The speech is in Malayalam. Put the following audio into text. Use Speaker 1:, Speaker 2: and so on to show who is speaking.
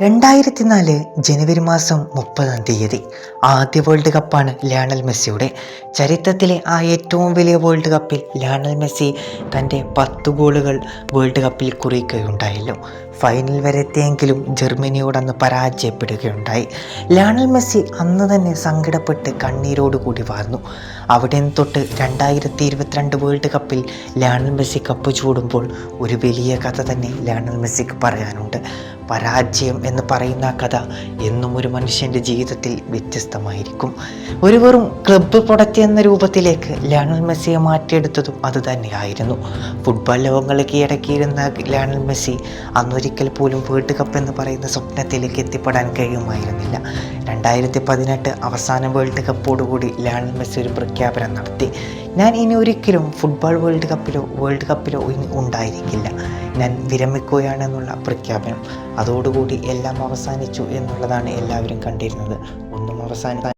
Speaker 1: രണ്ടായിരത്തി നാല് ജനുവരി മാസം മുപ്പതാം തീയതി ആദ്യ വേൾഡ് കപ്പാണ് ലയണൽ മെസ്സിയുടെ. ചരിത്രത്തിലെ ആ ഏറ്റവും വലിയ വേൾഡ് കപ്പിൽ ലയണൽ മെസ്സി തന്റെ പത്ത് ഗോളുകൾ വേൾഡ് കപ്പിൽ കുറിക്കുകയുണ്ടായല്ലോ ഫൈനൽ വരെ എത്തിയെങ്കിലും ജർമ്മനിയോട് അന്ന് പരാജയപ്പെടുകയുണ്ടായി. ലയണൽ മെസ്സി അന്ന് തന്നെ സങ്കടപ്പെട്ട് കണ്ണീരോട് കൂടി വാർന്നു. അവിടെ നിന്ന് തൊട്ട് രണ്ടായിരത്തി ഇരുപത്തിരണ്ട് വേൾഡ് കപ്പിൽ ലയണൽ മെസ്സി കപ്പ് ചൂടുമ്പോൾ ഒരു വലിയ കഥ തന്നെ ലയണൽ മെസ്സിക്ക് പറയാനുണ്ട്. പരാജയം എന്ന് പറയുന്ന കഥ എന്നും ഒരു മനുഷ്യന്റെ ജീവിതത്തിൽ വ്യത്യസ്തമായിരിക്കും. ഒരു വെറും ക്ലബ്ബ് പ്രൊഡക്റ്റ് എന്ന രൂപത്തിലേക്ക് ലയണൽ മെസ്സിയെ മാറ്റിയെടുത്തതും അത് തന്നെയായിരുന്നു. ഫുട്ബോൾ ലോകങ്ങളിലേക്ക് കീഴടക്കിയിരുന്ന ലയണൽ മെസ്സി അന്നൊരിക്കൽ പോലും വേൾഡ് കപ്പ് എന്ന് പറയുന്ന സ്വപ്നത്തിലേക്ക് എത്തിപ്പെടാൻ കഴിയുമായിരുന്നില്ല. രണ്ടായിരത്തി പതിനെട്ട് അവസാന വേൾഡ് കപ്പോടുകൂടി ലയണൽ മെസ്സി ഒരു പ്രഖ്യാപനം നടത്തി. ഞാൻ ഇനി ഒരിക്കലും ഫുട്ബോൾ വേൾഡ് കപ്പിലോ വേൾഡ് കപ്പിലോ ഇനി ഉണ്ടായിരിക്കില്ല. ഞാൻ വിരമിക്കുകയാണെന്നുള്ള പ്രഖ്യാപനം. അതോടുകൂടി എല്ലാം അവസാനിച്ചു എന്നുള്ളതാണ് എല്ലാവരും കണ്ടിരുന്നത്. ഒന്നും അവസാന